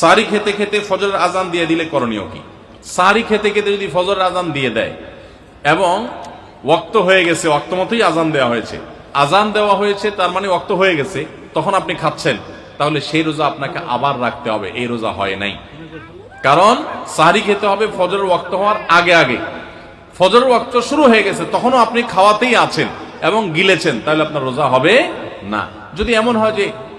সারি খেতে খেতে ফজরের আজান দিয়ে দিলে করণীয় কি? সারি খেতে খেতে যদি ফজরের আজান দিয়ে দেয়, এবং ওক্ত হয়ে গেছে ওক্ত মতোই আজান দেওয়া হয়েছে। আজান দেওয়া হয়েছে, তার মানে ওক্ত হয়ে গেছে, তখন আপনি খাচ্ছেন। তাহলে সেই রোজা আপনাকে আবার রাখতে হবে, এই রোজা হয় নাই। কারণ সাহারি খেতে হবে ফজরের ওয়াক্ত হওয়ার আগে আগে। ফজরের ওয়াক্ত শুরু হয়ে গেছে, তখনও আপনি খাওয়াতেই আছেন এবং গিলেছেন, তাহলে আপনার রোজা হবে না। যদি এমন হয় যে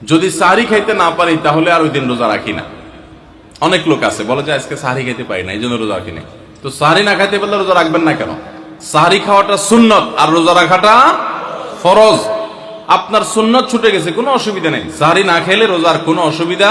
যদি সাহারি খাইতে না পারি, তাহলে আর ওই দিন রোজা রাখি না। অনেক লোক আছে, বলে যে আজকে সাহারি খাইতে পারি না, এই জন্য রোজা রাখি না তো সাহারি না খাইতে পারলে রোজা রাখবেন না কেন? সাহারি খাওয়াটা সুন্নত, আর রোজা রাখাটা ফরজ। আপনার সুন্নত ছুটে গেছে, কোনো অসুবিধা নেই। সাহারি না খেলে রোজার কোনো অসুবিধা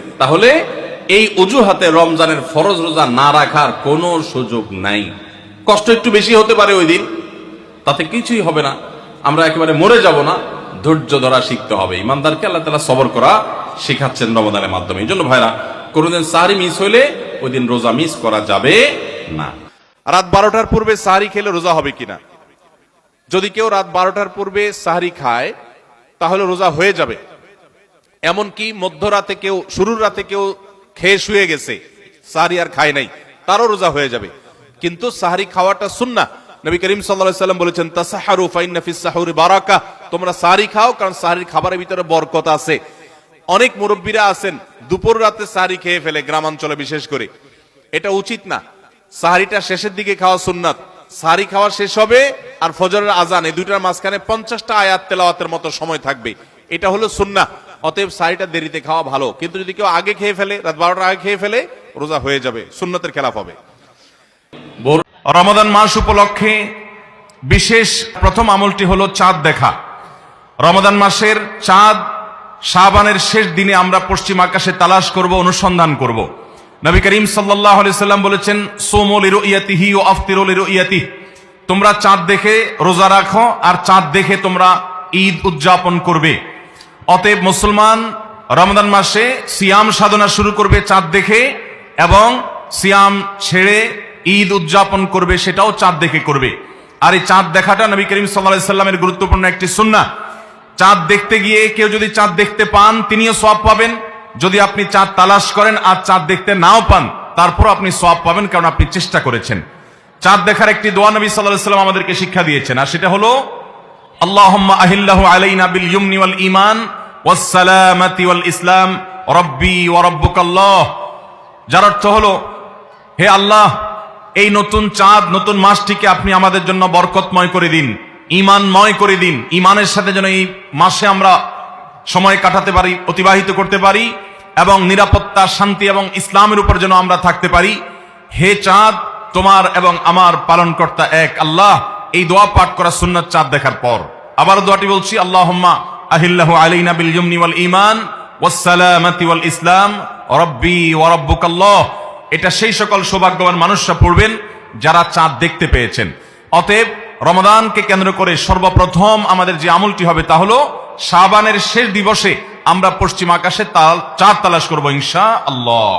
তাহলে এই অজুহাতে রমজানের ফরজ রোজা না রাখার কোনো সুযোগ নাই। কষ্ট একটু বেশি হতে পারে ওই দিন, তাতে কিছুই হবে না। আমরা একেবারে মরে যাব না, ধৈর্য ধরা শিখতে হবে। ইমানদারকে আল্লাহ তালা সবর করা শিখাচ্ছেন রমদানের মাধ্যমে। এই জন্য ভাইরা, কোনোদিন সাহারি মিস হইলে ওই দিন রোজা মিস করা যাবে না। রাত বারোটার পূর্বে সাহারি খেলে রোজা হবে কিনা? যদি কেউ রাত বারোটার পূর্বে সাহারি খায়, তাহলে রোজা হয়ে যাবে। এমনকি মধ্যরাতে কেউ, শুরুর রাতে কেউ খেয়ে শুয়ে গেছে। সাহারি আর খায় নাই, তারও রোজা হয়ে যাবে। কিন্তু সাহারি খাওয়াটা সুন্না নবী করিম সাল্লাম বলেছেন, তাসাহারু ফাইন্না ফিস সাহুরি বারাকা। তোমরা সাহারি খাও, কারণ সাহারির খাবারের ভিতরে বরকত আছে। অনেক মুরব্বীরা আছেন, দুপুর রাতে সাহারি খেয়ে ফেলে গ্রামাঞ্চলে বিশেষ করে। এটা উচিত না। সাহারিটা শেষের দিকে খাওয়া সুন্নাত। সাহারি খাওয়া শেষ হবে আর ফজরের আজান, এই দুইটার মাঝখানে পঞ্চাশটা আয়াত তেলাওয়াতের মতো সময় থাকবে। এটা হলো সুন্না অতএব সাহারিটা দেরিতে খাওয়া ভালো। কিন্তু যদি কেউ আগে খেয়ে ফেলে, রাত বারোটার আগে খেয়ে ফেলে, রোজা হয়ে যাবে, সুন্নতের খেলাফ হবে। রমাদান মাস উপলক্ষে বিশেষ প্রথম আমলটি হলো চাঁদ দেখা। রমাদান মাসের চাঁদ, শাবানের শেষ দিনে আমরা পশ্চিম আকাশে তালাশ করব, অনুসন্ধান করব। নবী করিম সাল্লাম বলেছেন সোমল ইয়াতিহি ও আফতিরুল ইয়াতি তোমরা চাঁদ দেখে রোজা রাখো, আর চাঁদ দেখে তোমরা ঈদ উদযাপন করবে। অতএব মুসলমান রমদান মাসে সিয়াম সাধনা শুরু করবে চাঁদ দেখে এবং সিয়াম ছেড়ে ঈদ উদযাপন করবে সেটাও চাঁদ দেখে করবে। আর এই চাঁদ দেখাটা নবী করিম সাল্লাহ সাল্লামের গুরুত্বপূর্ণ একটি সুন্না চাঁদ দেখতে গিয়ে কেউ যদি চাঁদ দেখতে পান, তিনিও সব পাবেন। যদি আপনি চাঁদ তালাশ করেন আর চাঁদ দেখতে নাও পান তারপর আপনি সব পাবেন কারণ আপনি চেষ্টা করেছেন। চাঁদ দেখার একটি দোয়া নবী সাল্লাহ সাল্লাম আমাদেরকে শিক্ষা দিয়েছেন। আর সেটা হলো ইয়ুমনি ওয়াল ঈমান ওয়াস সালামাতি ওয়াল ইসলাম। রাব্বি ওয়া রাব্বুকাল্লাহ। যার অর্থ হলো, হে আল্লাহ, এই নতুন চাঁদ, নতুন মাসটিকে আপনি আমাদের জন্য বরকতময় করে দিন ইমানময় করে দিন। ইমানের সাথে যেন এই মাসে আমরা সময় কাটাতে পারি, অতিবাহিত করতে পারি এবং নিরাপত্তা, শান্তি এবং ইসলামের উপর যেন আমরা থাকতে পারি। হে চাঁদ, তোমার এবং আমার পালনকর্তা এক আল্লাহ। এই দোয়া পাঠ করা সুন্নাত চাঁদ দেখার পর। আবার দোয়াটি বলছি, আল্লাহুম্মা আহিল্লাহু আলাইনা বিল ইয়ুমনি ওয়াল ঈমান ওয়াসসালামাতি ওয়াল ইসলাম, রাব্বি ওয়া এটা সেই সকল সৌভাগ্যবান মানুষরা পড়বেন যারা চাঁদ দেখতে পেয়েছেন। অতএব রমদানকে কেন্দ্র করে সর্বপ্রথম আমাদের যে আমলটি হবে তা হলো, শাবানের শেষ দিবসে আমরা পশ্চিম আকাশে তাল, চাঁদ তালাশ করব ইনশা আল্লাহ